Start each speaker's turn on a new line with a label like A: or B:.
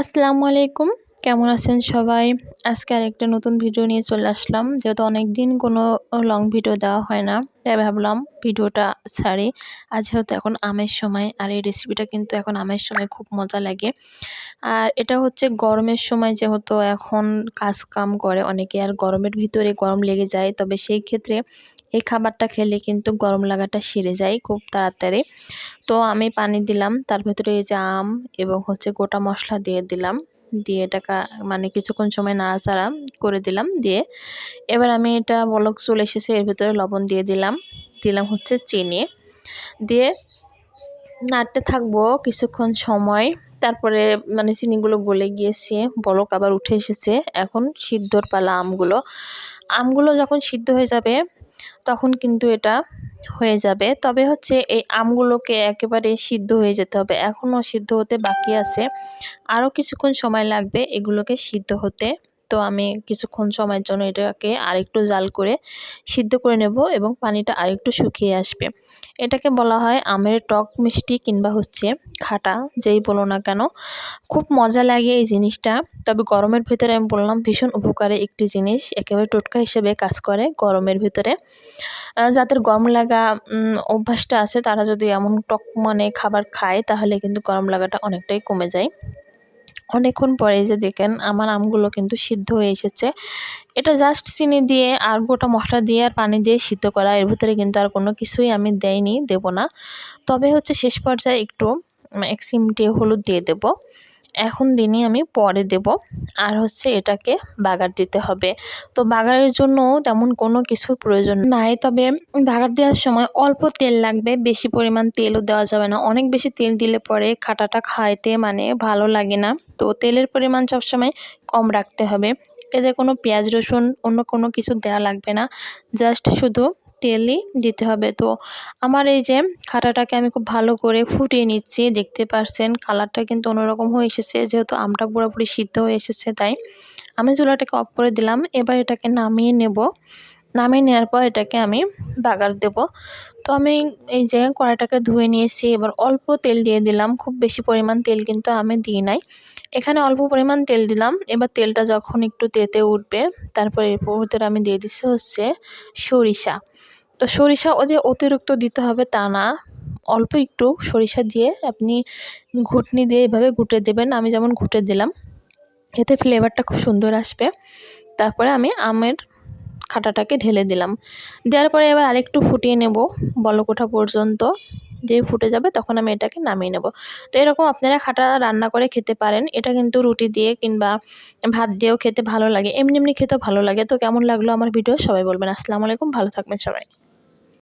A: আসসালামু আলাইকুম। কেমন আছেন সবাই? আজকে আর একটা নতুন ভিডিও নিয়ে চলে আসলাম। যেহেতু অনেক দিন কোনো লং ভিডিও দেওয়া হয় না, তাই ভাবলাম ভিডিওটা ছাড়ি। আর যেহেতু এখন আমের সময়, আর এই রেসিপিটা কিন্তু এখন আমের সময় খুব মজা লাগে। আর এটা হচ্ছে গরমের সময় যেহেতু এখন কাজ কাম করে, অনেকে আর গরমের ভিতরে গরম লেগে যায়। তবে সেই ক্ষেত্রে এই খাবারটা খেলে কিন্তু গরম লাগাটা সেরে যায় খুব তাড়াতাড়ি। তো আমি পানি দিলাম, তার ভেতরে এই যে আম এবং হচ্ছে গোটা মশলা দিয়ে দিলাম, দিয়ে এটাকে মানে কিছুক্ষণ সময় নাড়াচাড়া করে দিলাম দিয়ে এবার আমি এটা বলক চলে এসেছে, এর ভেতরে লবণ দিয়ে দিলাম দিলাম হচ্ছে চিনি দিয়ে নাড়তে থাকব কিছুক্ষণ সময়। তারপরে মানে চিনিগুলো গলে গিয়েছে, বলক আবার উঠে এসেছে, এখন সিদ্ধর পালা আমগুলো। আমগুলো যখন সিদ্ধ হয়ে যাবে তখন কিন্তু এটা হয়ে যাবে। তবে হচ্ছে এই আমগুলোকে একেবারে সিদ্ধ হয়ে যেতে হবে। এখনও সিদ্ধ হতে বাকি আছে। আরও কিছুক্ষণ সময় লাগবে এগুলোকে সিদ্ধ হতে। তো আমি কিছুক্ষণ সময়ের জন্য এটাকে আরেকটু জাল করে সিদ্ধ করে নেব এবং পানিটা আরেকটু শুকিয়ে আসবে। এটাকে বলা হয় আমের টক মিষ্টি কিংবা হচ্ছে খাটা, যেই বলো না কেন। খুব মজা লাগে এই জিনিসটা। তবে গরমের ভিতরে আমি বললাম ভীষণ উপকারে একটি জিনিস, একেবারে টোটকা হিসেবে কাজ করে গরমের ভিতরে। যাদের গরম লাগা অভ্যাসটা আছে, তারা যদি এমন টক মানে খাবার খায়, তাহলে কিন্তু গরম লাগাটা অনেকটাই কমে যায়। অনেকক্ষণ পরে যে দেখেন, আমার আমগুলো কিন্তু সিদ্ধ হয়ে এসেছে। এটা জাস্ট চিনি দিয়ে আর গোটা মশলা দিয়ে আর পানি দিয়ে সিদ্ধ করা। এর ভিতরে কিন্তু আর কোনো কিছুই আমি দেয়নি দেব না। তবে হচ্ছে শেষ পর্যায়ে একটু এক চিমটে হলুদ দিয়ে দেব। এখন দিনই আমি পরে দেব। আর হচ্ছে এটাকে বাগার দিতে হবে। তো বাগারের জন্য তেমন কোনো কিছুর প্রয়োজন নাই। তবে বাগার দেওয়ার সময় অল্প তেল লাগবে। বেশি পরিমাণ তেলও দেওয়া যাবে না। অনেক বেশি তেল দিলে পরে খাটাটা খাইতে মানে ভালো লাগে না। তো তেলের পরিমাণ সবসময় কম রাখতে হবে। এতে কোনো পেঁয়াজ রসুন অন্য কোনো কিছু দেওয়া লাগবে না। জাস্ট শুধু তেলই দিতে হবে। তো আমার এই যে খাটাটাকে আমি খুব ভালো করে ফুটিয়ে নিচ্ছি, দেখতে পারছেন কালারটা কিন্তু অন্যরকম হয়ে এসেছে, যেহেতু আমটা পুরোপুরি সিদ্ধ হয়ে এসেছে তাই। আমি চুলাটাকে অফ করে দিলাম, এবার এটাকে নামিয়ে নেব। নামিয়ে নেওয়ার পর এটাকে আমি বাগার দেব। তো আমি এই যে কড়াইটাকে ধুয়ে নিয়েছি, এবার অল্প তেল দিয়ে দিলাম, খুব বেশি পরিমাণ তেল কিন্তু আমি দিই নাই। এখানে অল্প পরিমাণ তেল দিলাম, এবার তেলটা যখন একটু তেতে উঠবে, তারপরে এরপর ভিতরে আমি দিয়ে দিচ্ছি হচ্ছে সরিষা। তো সরিষা ও যে অতিরিক্ত দিতে হবে তা না। অল্প একটু সরিষা দিয়ে আপনি ঘুটনি দিয়ে এভাবে ঘুটে দেবেন। আমি যেমন ঘুটে দিলাম, এতে ফ্লেভারটা খুব সুন্দর আসবে। তারপরে আমি আমের খাটাটাকে ঢেলে দিলাম। দেওয়ার পরে এবার আরেকটু ফুটিয়ে নেব বলকোঠা পর্যন্ত। যে ফুটে যাবে তখন আমি এটাকে নামিয়ে নেব। তো এরকম আপনারা খাটা রান্না করে খেতে পারেন। এটা কিন্তু রুটি দিয়ে কিংবা ভাত দিয়েও খেতে ভালো লাগে। এমনি এমনি খেতেও ভালো লাগে। তো কেমন লাগল আমার ভিডিও সবাই বলবেন। আসসালামু আলাইকুম। ভালো থাকবেন সবাই।